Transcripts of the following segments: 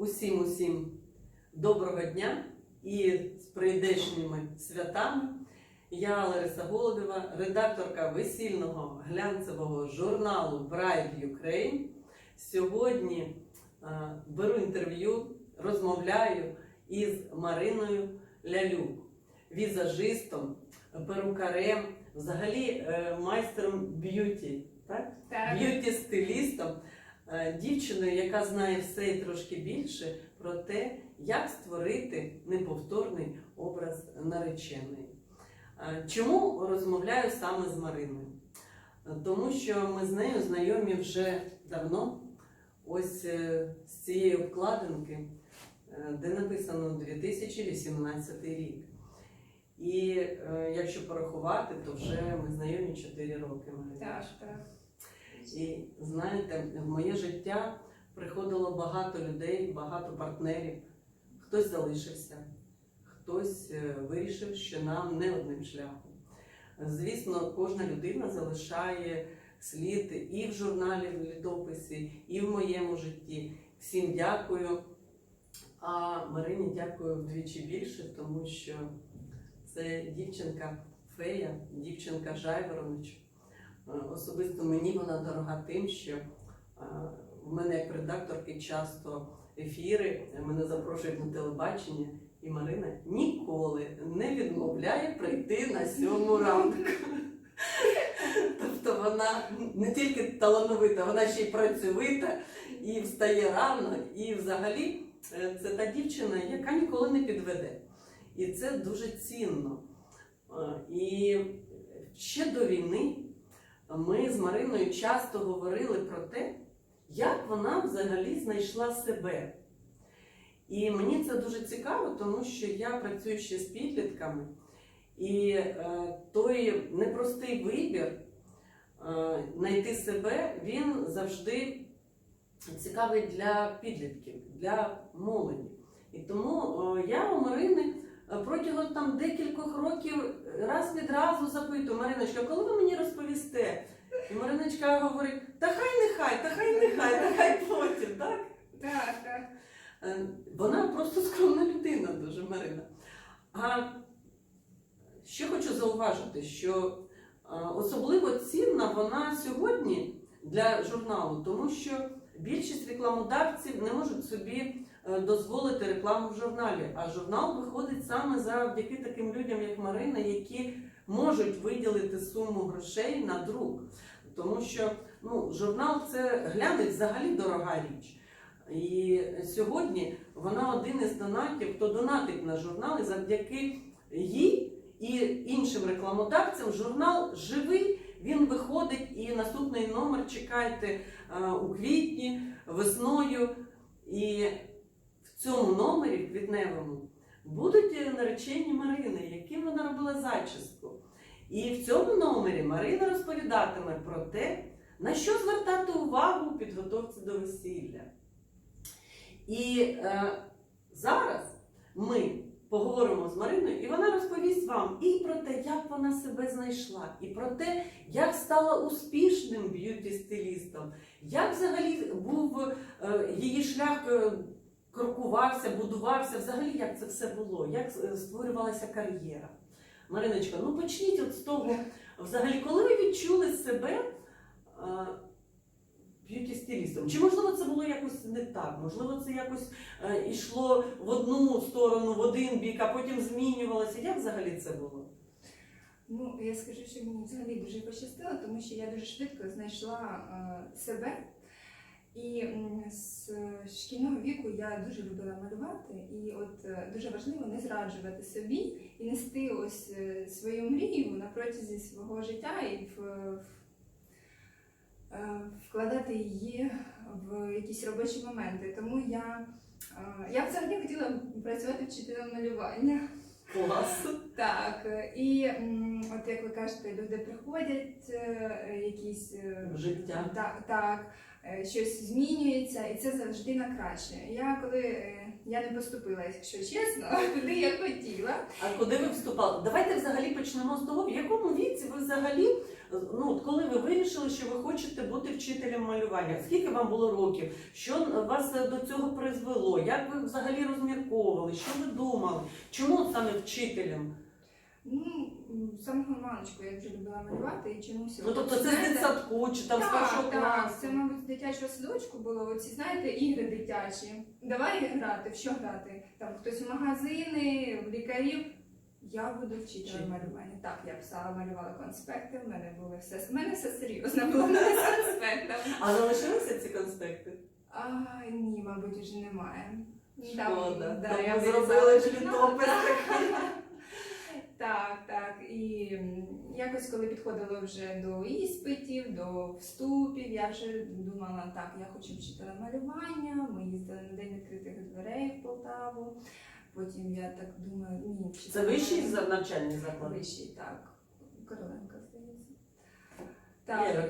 Усім усім доброго дня і з прийдешніми святами. Я Лариса Голодева, редакторка весільного глянцевого журналу Bride Ukraine. Сьогодні е, беру інтерв'ю, розмовляю із Мариною Лялюк, візажистом, перукарем, взагалі е, майстером б'юті. Так? Так. б'юті-стилістом, дівчиною, яка знає все і трошки більше про те, як створити неповторний образ нареченої. Е, Чому розмовляю саме з Мариною? Е, Тому що ми з нею знайомі вже давно. Ось е, з цієї обкладинки, е, де написано 2018 рік. І е, якщо порахувати, то вже ми знайомі 4 роки. Так, так. І знаєте, в моє життя приходило багато людей, багато партнерів. Хтось залишився, хтось е, вирішив, що нам не одним шляхом. Звісно, кожна людина залишає слід і в журналі в літописі, і в моєму житті. Всім дякую. А Марині дякую вдвічі більше, тому що це дівчинка фея, дівчинка жайвороночка. Е, Особисто мені вона дорога тим, що е, в мене як редакторки часто ефіри, е, мене запрошують на телебачення, і Марина ніколи не відмовляє прийти на сьому ранку. Тобто вона не тільки талановита, вона ще й працьовита і встає рано. І взагалі е, це та дівчина, яка ніколи не підведе. І це дуже цінно. Е, І ще до війни ми з Мариною часто говорили про те, як вона взагалі знайшла себе. І мені це дуже цікаво, тому що я працюю ще з підлітками, і е, той непростий вибір е, знайти себе, він завжди цікавий для підлітків, для молоді. І тому е, я у Марини протягом там декількох років раз від разу запитую, Мариночка, коли ви мені розповісте? І Мариночка говорить, та хай нехай, та хай нехай, та хай потім, так? Так, так. Е, Вона просто скромна людина, дуже Марина. А що хочу зауважити, що е, особливо цінна вона сьогодні для журналу, тому що більшість рекламодавців не можуть собі дозволити рекламу в журналі. А журнал виходить саме завдяки таким людям, як Марина, які можуть виділити суму грошей на друк. Тому що ну, журнал це глянець взагалі дорога річ. І сьогодні вона один із донатів, хто донатить на журнал, і завдяки їй і іншим рекламодавцям журнал живий. Він виходить і наступний номер чекайте е, у квітні, весною. І в цьому номері квітневому будуть е, наречені Марини, яким вона робила зачіску. І в цьому номері Марина розповідатиме про те, на що звертати увагу у підготовці до весілля. І е, зараз ми поговоримо з Мариною, і вона розповість вам і про те, як вона себе знайшла, і про те, як стала успішним б'юті-стилістом, як взагалі був е, її шлях. Е, Крокувався, будувався, взагалі як це все було, як е, створювалася кар'єра. Мариночка, ну почніть от з того, взагалі, коли ви відчули себе е, б'юті-стилістом? Чи можливо це було якось не так? Можливо, це якось е, йшло в одну сторону, в один бік, а потім змінювалося. Як взагалі це було? Ну, я скажу, що мені взагалі дуже пощастило, тому що я дуже швидко знайшла е, себе. І з шкільного віку я дуже любила малювати, і от е, дуже важливо не зраджувати собі і нести ось е, свою мрію на протязі свого життя і в, в- е, вкладати її в якісь робочі моменти. Тому я, я взагалі хотіла працювати вчителем малювання. Клас. Так, і от як ви кажете, люди приходять, е, якісь е, життя. Так, так. е, щось змінюється, і це завжди на краще. Я коли я не поступила, якщо чесно, туди я хотіла. А куди ви вступали? Давайте взагалі почнемо з того, в якому віці ви взагалі, ну коли ви вирішили, що ви хочете бути вчителем малювання? Скільки вам було років? Що вас до цього призвело? Як ви взагалі розмірковували? Що ви думали? Чому саме вчителем? Ну, з самого маличку я вже любила малювати і чомусь. Ну тобто це з дитсадку чи там з першого так, так, класу? це, мабуть, з дитячого садочку було. Оці, знаєте, ігри дитячі. Давай грати, в що грати? Там хтось в магазини, в лікарів. Я буду вчителем Вчителем. малювання. Так, я писала, малювала конспекти, в мене було все. В мене все серйозно було з конспектами. А залишилися ці конспекти? А, ні, мабуть, вже немає. Шкода. да, Тому я зробили вирізала літопис так. Так, так. І якось, коли підходило вже до іспитів, до вступів, я вже думала, так, я хочу вчителя малювання. Ми їздили на день відкритих дверей в Полтаву. Потім я так думаю, ні, Це вищий навчальний заклад? Вищий, так. Короленка, здається. Іра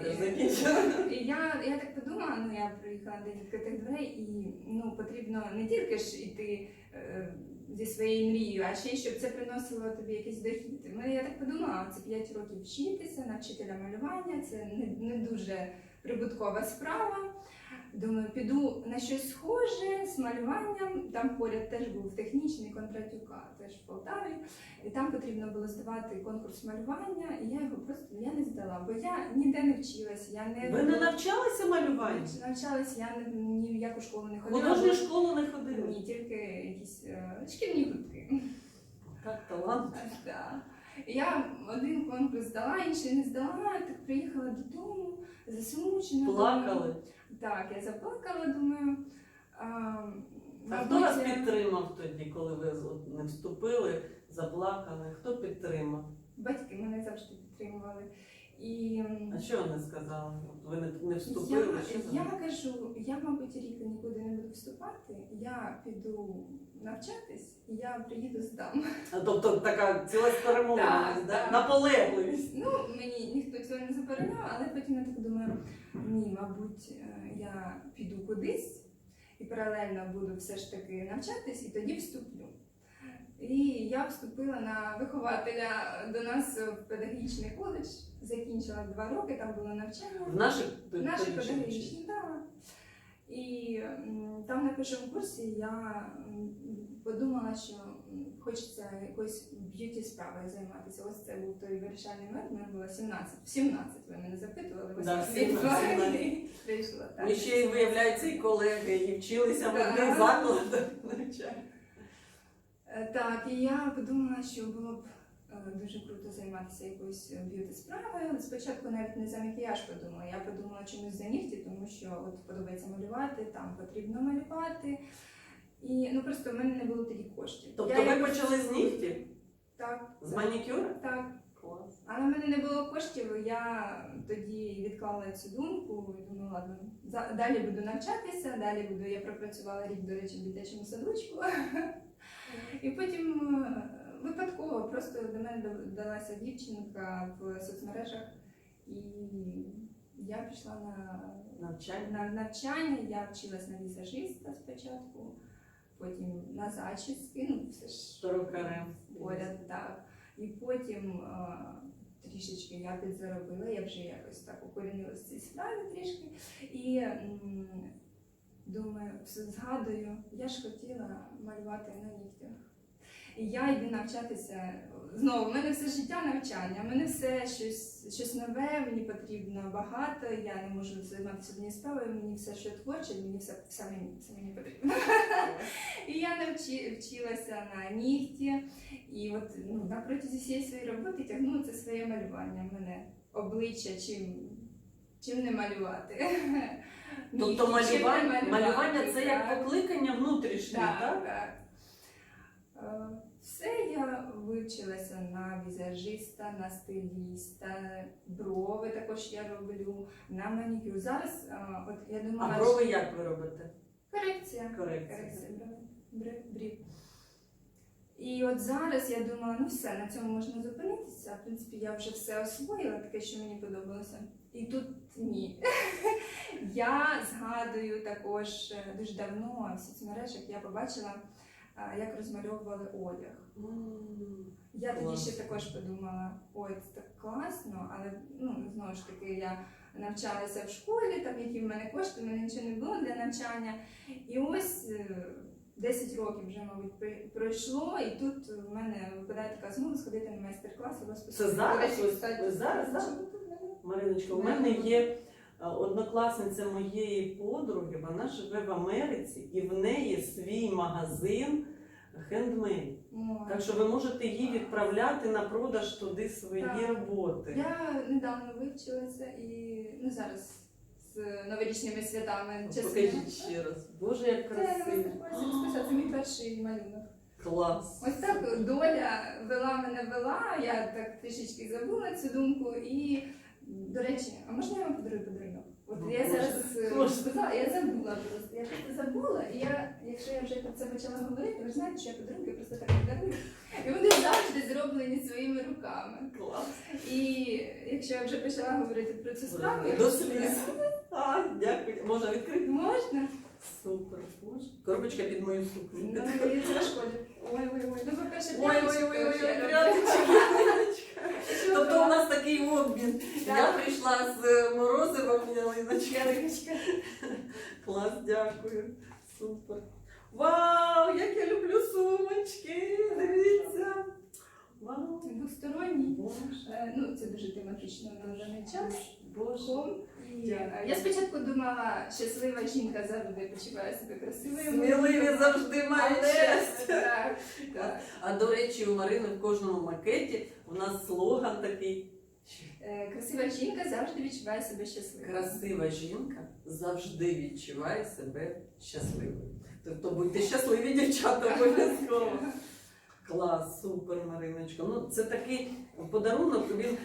і- і я, я так подумала, ну я приїхала на день відкритих дверей, і ну потрібно не тільки ж іти е, зі своєю мрією, а ще й щоб це приносило тобі якийсь дохід. Ми, я так подумала, це 5 років вчитися навчителя малювання, це не, не дуже прибуткова справа. Думаю, піду на щось схоже з малюванням. Там поряд теж був технічний Кондратюка, теж в Полтаві. І там потрібно було здавати конкурс малювання, і я його просто я не здала, бо я ніде не вчилась, я не Ви не навчалися малюванню? навчалась, я не, ні в яку школу не ходила. Художню школу не ходили? Ні, тільки якісь е, шкільні гуртки. Так, талант. Да. Я один конкурс здала, інший не здала, так приїхала додому, засмучена. Плакали. Так, я заплакала, думаю. А, А хто вас підтримав тоді, коли ви не вступили, заплакали? Хто підтримав? Батьки мене завжди підтримували. І А що вони сказали? От Ви не, не вступили? що Я, я кажу, я, мабуть, рік нікуди не буду вступати, я піду навчатись, і я приїду здам. А, тобто така цілеспрямованість, Так, да? так. наполегливість. Ну, мені ніхто цього не забороняв, але потім я так думаю, ні, мабуть, е, я піду кудись і паралельно буду все ж таки навчатись, і тоді вступлю. І я вступила на вихователя до нас в педагогічний коледж, закінчила два роки, там було навчання. В наших Наші педагогічних педагогічні, так. І там на першому курсі я подумала, що хочеться якоюсь б'юті справою займатися. Ось це був той вирішальний момент, мені було 17. В 17 ви мене запитували, ось Да, я 17, відповіла. Прийшла. Ви ще й виявляється, і колеги, і вчилися в Да. одних закладах навчання. Е, Так, і я подумала, що було б е, дуже круто займатися якоюсь б'юті справою. Спочатку навіть не за макіяж подумала. Я подумала чомусь за нігті, тому що от подобається малювати, там потрібно малювати. І ну просто в мене не було тоді коштів. Тобто Я ви якось- почали з нігтів? Так, З манікюра? так. Клас. Але в мене не було коштів, я тоді відклала цю думку і думаю, ладно, далі буду навчатися, далі буду. Я пропрацювала рік, до речі, в дитячому садочку. І потім е, випадково просто до мене додалася дівчинка в соцмережах, і я пішла на, Навчання. на навчання, я вчилась на візажиста спочатку, потім на зачіски, ну все ж поряд, так. І потім е, трішечки я підзаробила, я вже якось так укорінилася в цій справі трішки. І м, думаю, все згадую, я ж хотіла малювати на нігтях. І я йду навчатися знову. в мене все життя навчання, в мене все щось, щось нове, мені потрібно багато. Я не можу займатися однією справою, мені все, що творче, мені все, все, мені, все мені потрібно. І я навчи, вчилася на нігті. І от ну, на протязі всієї своєї роботи тягнула це своє малювання. В мене обличчя чим, чим не малювати. Тобто Нігті, чим не малювання, малювання це як так. покликання внутрішнє, Так, так? так. Е, Все я вивчилася на візажиста, на стиліста, брови також я роблю, на манікюр. Зараз е, от я думала, А брови як ви робите? корекція. Корекція. Корекція брови. Бри- брів. І от зараз я думала, ну все, на цьому можна зупинитися. В принципі, я вже все освоїла, таке, що мені подобалося. І тут ні. я згадую також е, дуже давно в соцмережах я побачила, е, як розмальовували одяг. Я тоді ще також подумала, ой, це так класно, але ну знову ж таки я навчалася в школі, там які в мене кошти, в мене нічого не було для навчання. І ось е, 10 років вже, мабуть, пройшло, і тут в мене випадає така змога сходити на майстер-клас у вас Це зараз? Зараз, Мариночка, у мене є е, однокласниця моєї подруги, вона живе в Америці і в неї свій магазин хендмейд. Так що ви можете їй відправляти на продаж туди свої Так. роботи. Я недавно вивчилася і ну зараз з новорічними святами. Покажіть ще раз. Боже, як Це красиво. майстер-класі це мій перший малюнок. Клас. Ось так доля вела мене вела, я так трішечки забула цю думку і, до речі, а можна я вам подарую подарунок? От Ну, я зараз е, сказала, я забула просто. Я просто забула, і я, якщо я вже про це почала говорити, ви ж знаєте, що я подарунки просто так не дарую. І вони завжди зроблені своїми руками. Клас. І якщо я вже почала говорити про цю справу, я. А, дякую. Можна відкрити? Можна? Супер. Можна. Коробочка під мою сукню. Ну, і це шкодить. Ой-ой-ой, ну по-перше. Що Тобто у нас такий обмін. Я прийшла з е, морозивом, ялиночка. Клас, дякую. Супер. Вау, як я люблю сумочки. Дивіться. Вау. Двосторонній. Боже. Е, Ну, це дуже тематично на даний час. Боже. І, Дякую. Я спочатку думала, щаслива жінка завжди почуває себе красивою. Сміливі завжди мають щастя. Так, так. А до речі, у Марини в кожному макеті у нас слоган такий. Е, Красива жінка завжди відчуває себе щасливою. Красива жінка завжди відчуває себе щасливою. Тобто будьте щасливі, дівчата, обов'язково. Клас, супер, Мариночка. Ну, це такий подарунок, він,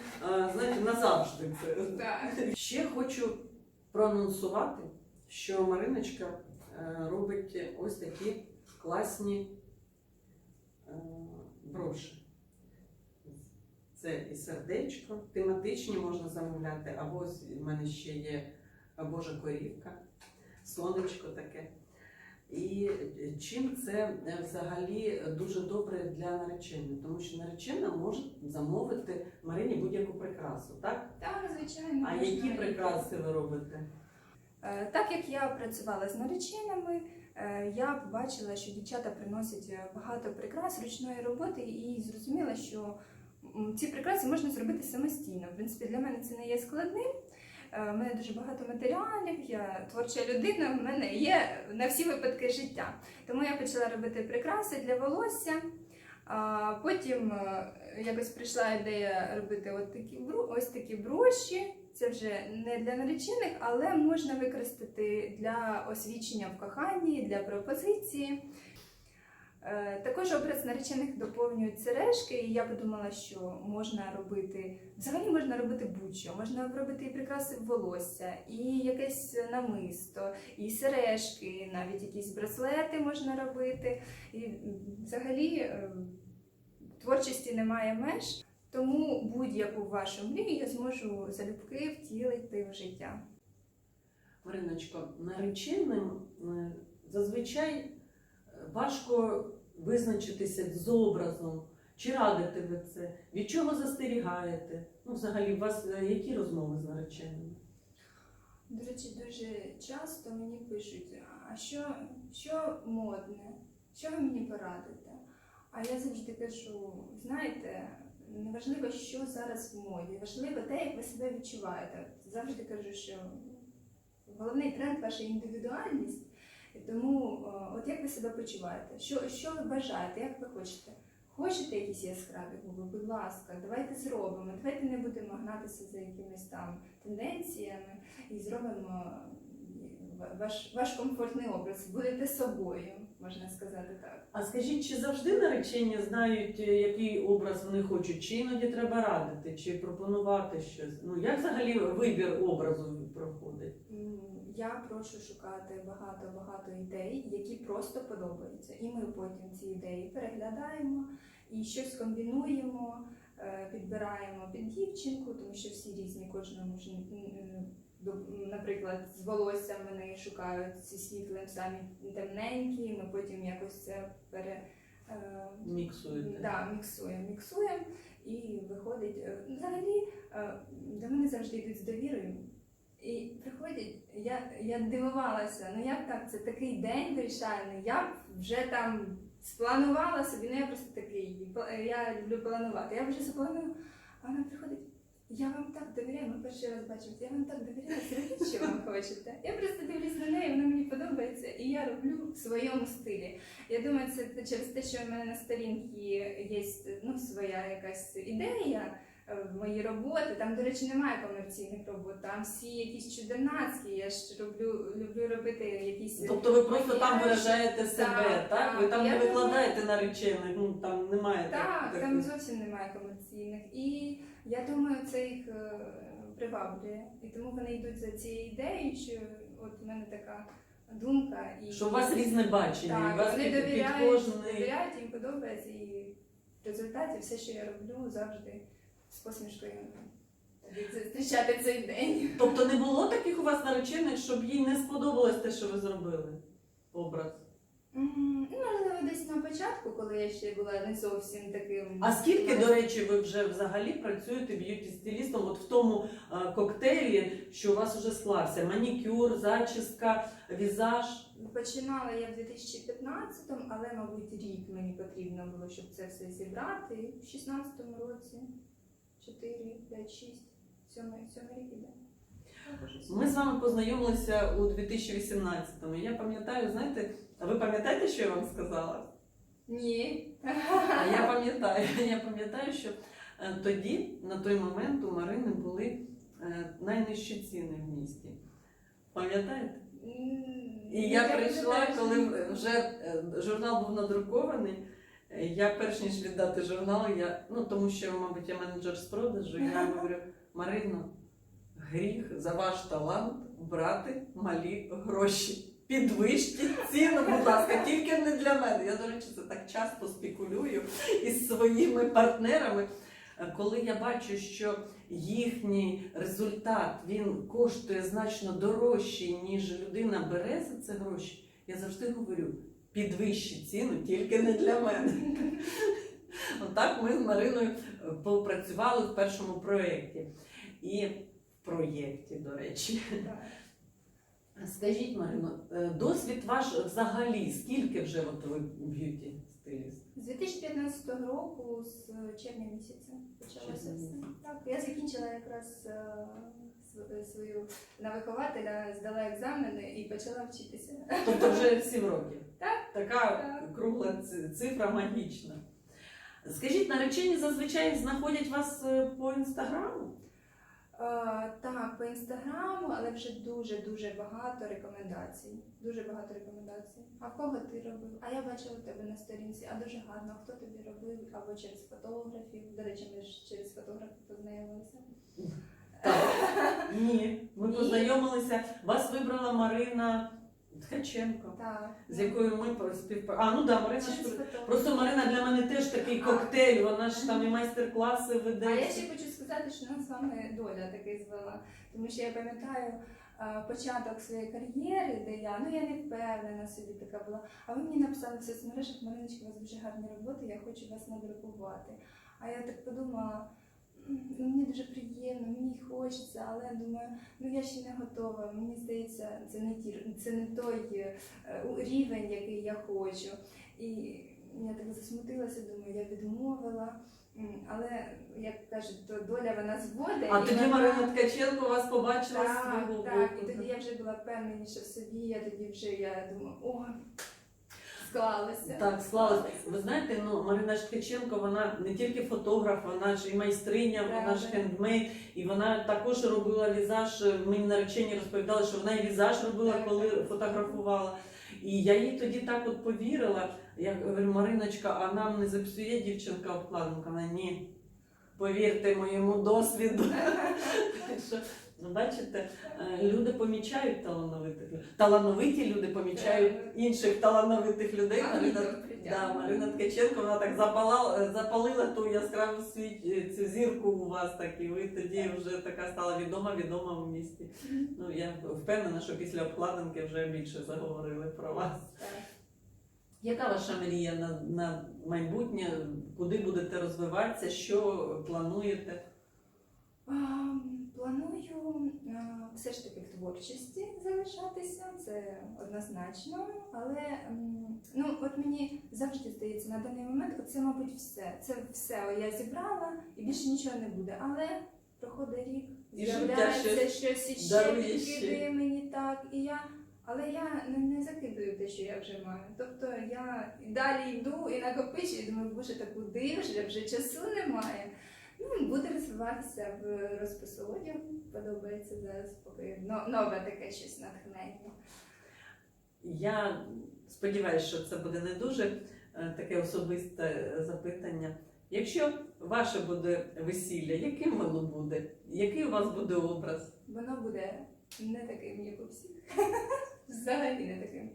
знаєте, назавжди. Це. Так. Ще хочу проанонсувати, що Мариночка е, робить ось такі класні е, броші. Це і сердечко, тематичні можна замовляти, або ось в мене ще є Божа корівка, сонечко таке. І чим це е, взагалі дуже добре для нареченої, тому що наречена може замовити Марині будь-яку прикрасу, так? Так, звичайно. А які прикраси ви робите? Е, Так як я працювала з нареченими, е, я побачила, що дівчата приносять е, багато прикрас ручної роботи і зрозуміла, що ці прикраси можна зробити самостійно. В принципі, для мене це не є складним. Е, У мене дуже багато матеріалів, я творча людина, в мене є на всі випадки життя. Тому я почала робити прикраси для волосся. А потім е, якось прийшла ідея робити от такі ось такі броші. Це вже не для наречених, але можна використати для освічення в коханні, для пропозиції. Е, Також образ наречених доповнюють сережки, і я подумала, що можна робити взагалі можна робити будь-що. Можна робити і прикраси волосся, і якесь намисто, і сережки, навіть якісь браслети можна робити. І взагалі е, творчості немає меж. Тому будь-яку вашу мрію я зможу залюбки втілити в життя. Мариночко, нареченим е, зазвичай важко визначитися з образом. Чи радите ви це? Від чого застерігаєте? Ну, взагалі, у вас е, які розмови з нареченими? До речі, дуже часто мені пишуть, а що, що модне, що ви мені порадите? А я завжди кажу, знаєте, не важливо, що зараз в моді, важливо те, як ви себе відчуваєте. Завжди кажу, що головний тренд ваша індивідуальність. І тому, е, от як ви себе почуваєте? Що, що ви бажаєте, як ви хочете? Хочете якісь яскраві губи? Будь ласка, давайте зробимо. Давайте не будемо гнатися за якимись там тенденціями і зробимо е, ваш, ваш комфортний образ. Будете собою, можна сказати так. А скажіть, чи завжди наречені знають, е, який образ вони хочуть? Чи іноді треба радити, чи пропонувати щось? Ну, як взагалі вибір образу проходить? Я прошу шукати багато-багато ідей, які просто подобаються. І ми потім ці ідеї переглядаємо і щось комбінуємо. е, підбираємо під дівчинку, тому що всі різні, кожному ж наприклад, з волоссям вони шукають зі світлим самі темненькі, ми потім якось це пере. е, Міксуєте. Да, міксуємо, міксуємо і виходить. е, Взагалі е, до мене завжди йдуть з довірою. І приходять, я, я дивувалася, ну як так, це такий день вирішальний, я вже там спланувала собі, ну я просто такий, я люблю планувати. Я вже запланую, а вона приходить. Я вам так довіряю, ми перший раз бачимося, я вам так довіряю, робіть, що вам хочете. Я просто дивлюсь на неї, вона мені подобається, і я роблю в своєму стилі. Я думаю, це через те, що в мене на сторінці є ну, своя якась ідея е, в мої роботи. Там, до речі, немає комерційних робот, там всі якісь чудернацькі. Я ж роблю, люблю робити якісь. Тобто ви просто там виражаєте себе, так? так. Ви там не думаю- викладаєте наречених, ну там немає Так, так- там зовсім немає комерційних. І я думаю, це їх е, приваблює. І тому вони йдуть за цією ідеєю, що от в мене така думка. І Що у вас різне бачення, і вас вони довіряють, кожний. довіряють, їм подобається, і в результаті все, що я роблю, завжди з посмішкою зустрічати цей день. Тобто не було таких у вас наречених, щоб їй не сподобалось те, що ви зробили? Образ. М, Ну, можливо, десь на початку, коли я ще була не зовсім таким. А скільки, до речі, ви вже взагалі працюєте б'юті-стилістом от в тому е, коктейлі, що у вас вже склався? Манікюр, зачіска, візаж. Починала я в 2015-му, але, мабуть, рік мені потрібно було, щоб це все зібрати. В 16-му році 4, 5, 6, 7, 7 рік іде. Ми з вами познайомилися у 2018-му. Я пам'ятаю, знаєте, а ви пам'ятаєте, що я вам сказала? Ні. А я пам'ятаю, я пам'ятаю, що е, тоді, на той момент, у Марини були е, найнижчі ціни в місті. Пам'ятаєте? І я прийшла, коли вже е, журнал був надрукований. Я перш ніж віддати журнал, я, ну тому що, мабуть, я менеджер з продажу, я говорю, Марино, гріх за ваш талант брати малі гроші. Підвищіть ціну, будь ласка, тільки не для мене. Я, до речі, це так часто спекулюю із своїми партнерами. Коли я бачу, що їхній результат він коштує значно дорожче, ніж людина бере за це гроші, я завжди говорю: підвищіть ціну тільки не для мене. Отак ми з Мариною е, попрацювали в першому проєкті. І проєкті, до речі. Так. Скажіть, Марино, е, досвід ваш взагалі, скільки вже от ви б'юті стиліст? З 2015 року, з червня місяця почалося все. Так, я закінчила якраз е, свою на вихователя, здала екзамени і почала вчитися. Тобто вже 7 років. Так. Така Так. кругла цифра магічна. Скажіть, наречені зазвичай знаходять вас е, по інстаграму? Е, так, по інстаграму, але вже дуже дуже багато рекомендацій. Дуже багато рекомендацій. А кого ти робив? А я бачила тебе на сторінці, а дуже гарно. Хто тобі робив? Або через фотографів. До речі, ми ж через фотографів познайомилися. Ні. Ми познайомилися. Вас вибрала Марина Ткаченко, Так. з якою ми співпрацювали. А, ну да, Марина. Ж- Просто Марина для мене теж такий коктейль, вона ж там і майстер-класи веде. А я ще хочу сказати, що нас з вами доля таки звела. Тому що я пам'ятаю початок своєї кар'єри, де я ну я не впевнена собі така була. А ви мені написали в соцмережах, Мариночка, у вас дуже гарні роботи, я хочу вас надрукувати. А я так подумала. «М, Ну, мені дуже приємно, мені хочеться, але думаю, ну я ще не готова. Мені здається, це не ті, це не той е, рівень, який я хочу. І я так засмутилася, думаю, я відмовила. Але як кажуть, то доля вона зводить. А тоді вона- Марина Ткаченко вас побачила так, свого так, боку. і тоді я вже була впевненіша в собі, я тоді вже я думаю, о, склалося. Так, склалось. Ви знаєте, ну Марина ж Ткаченко, вона не тільки фотограф, вона ж і майстриня, вона ж хендмейд, і вона також робила візаж. Мені наречені розповідали, що вона і візаж робила, Так, коли так. фотографувала. І я їй тоді так от повірила. Я говорю, Мариночка, а нам не запсує дівчинка обкладинка? Вона ні. Повірте моєму досвіду. Ну, Бачите, е, люди помічають талановитих людей. Талановиті люди помічають інших талановитих людей. Марина, да, Марина Ткаченко, вона так запалала, запалила ту яскраву світ, е, цю зірку у вас так, і ви тоді вже така стала відома, відома в місті. Ну, я впевнена, що після обкладинки вже більше заговорили про вас. Яка ваша мрія на, на майбутнє? Куди будете розвиватися? Що плануєте? Планую все ж таки в творчості залишатися, це однозначно. Але ну, от мені завжди здається на даний момент, от це, мабуть, все. Це все я зібрала і більше нічого не буде. Але проходить рік, з'являється щось іще підкидує мені так. І я, але я не, не закидую те, що я вже маю. Тобто я далі йду і накопичую, і думаю, боже, та куди вже вже часу немає. Ну, буде розвиватися в розпису одягу. Подобається зараз поки нове таке щось натхнення. Я сподіваюся, що це буде не дуже е, таке особисте запитання. Якщо ваше буде весілля, яким воно буде? Який у вас буде образ? Воно буде не таким, як у всіх. Взагалі не таким.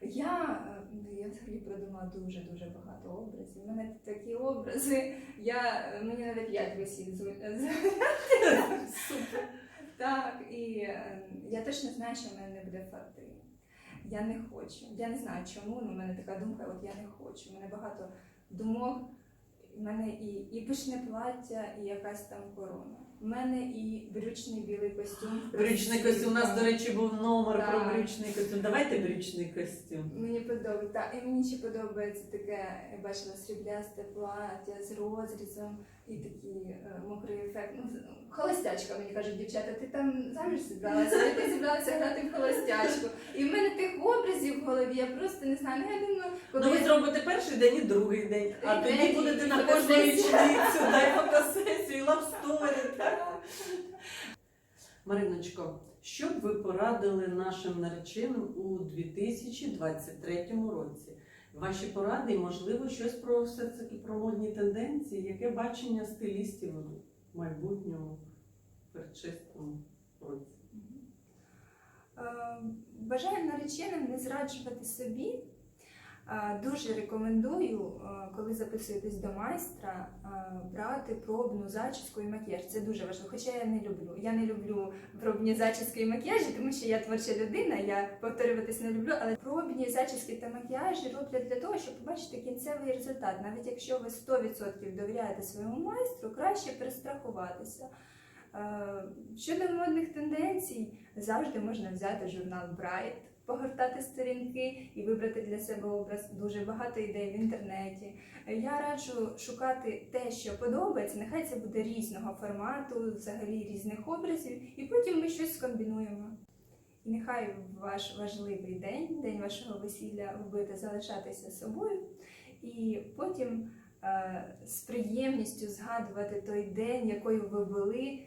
Я, е, я взагалі придумала дуже дуже багато образів. У мене такі образи. Я мені навіть п'ять весіль з- Так, і е, я точно знаю, що в мене не буде фати. Я не хочу. Я не знаю чому, але в мене така думка, от я не хочу. У мене багато думок. У мене і, і пишне плаття, і якась там корона. У мене і брючний білий костюм. Брючний костюм. У нас, до речі, був номер Так. про брючний костюм. Давайте брючний костюм. Мені подобається. Так, і мені ще подобається таке, я бачила сріблясте плаття з розрізом і такий е, мокрий ефект. Ну, холостячка, мені кажуть, дівчата, ти там заміж зібралася, ти зібралася грати в холостячку. І в мене тих образів в голові, я просто не знаю. Ну, я думаю, коли Ну ви зробите перший день і другий день, а тоді будете на кожну річницю, дай фотосесію. Так? Мариночко, що б ви порадили нашим нареченим у 2023 році? Ваші поради і, можливо, щось про все це про модні тенденції, яке бачення стилістів у майбутньому передчесному році? Е, Бажаю нареченим не зраджувати собі. Е, Дуже рекомендую, е, коли записуєтесь до майстра, е, брати пробну зачіску і макіяж. Це дуже важливо. Хоча я не люблю. Я не люблю пробні зачіски і макіяжі, тому що я творча людина, я повторюватись не люблю. Але пробні зачіски та макіяжі роблять для того, щоб побачити кінцевий результат. Навіть якщо ви 100% довіряєте своєму майстру, краще перестрахуватися. Щодо модних тенденцій, завжди можна взяти журнал Bright, погортати сторінки і вибрати для себе образ. Дуже багато ідей в інтернеті. Я раджу шукати те, що подобається. Нехай це буде різного формату, взагалі різних образів, і потім ми щось скомбінуємо. І нехай ваш важливий день, день вашого весілля, ви будете залишатися собою, і потім е, з приємністю згадувати той день, якою ви були,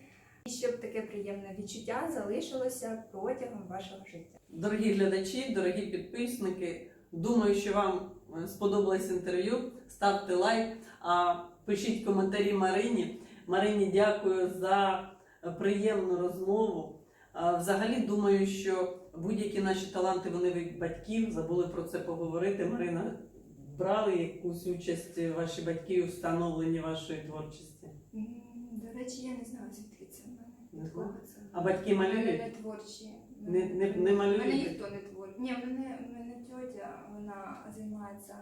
і щоб таке приємне відчуття залишилося протягом вашого життя. Дорогі глядачі, дорогі підписники, думаю, що вам е, сподобалось інтерв'ю. Ставте лайк, а пишіть коментарі Марині. Марині дякую за приємну розмову. Взагалі думаю, що будь-які наші таланти вони від батьків. Забули про це поговорити. Марина, брали якусь участь ваші батьки у встановленні вашої творчості? До речі, я не знаю, звідки це в мене. Не це? А батьки малюють? не творчі. Не- не- не малюють? мене ніхто не творить. Ні, мене, мене тьотя, вона займається,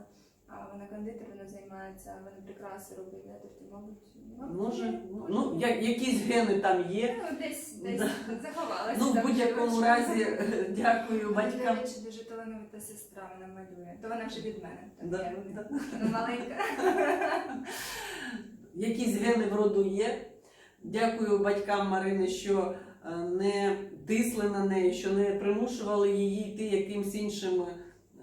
а, вона кондитер, вона займається, вона прикраси робить, да, тобто, мабуть, мабуть, Може, є. ну я- якісь гени там є. Ну, десь, десь Да. заховалася. Ну, в там, будь-якому разі, дякую До батькам. речі, дуже талановита сестра, вона малює. То вона вже від мене. так, Да, я да. вона маленька. Якісь гени в роду є. Дякую батькам Марини, що е, не тисли на неї, що не примушували її йти якимсь іншим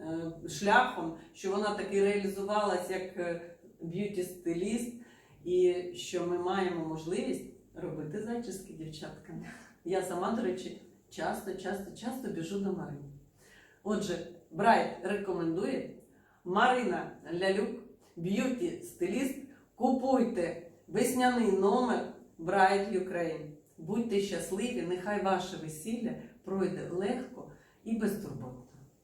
е, шляхом, що вона таки реалізувалась як б'юті-стиліст, і що ми маємо можливість робити зачіски дівчатками. Я сама, до речі, часто, часто, часто біжу до Марини. Отже, Брайт рекомендує Марина Лялюк, б'юті-стиліст. Купуйте весняний номер Bright Ukraine. Будьте щасливі, нехай ваше весілля пройде легко і безтурботно.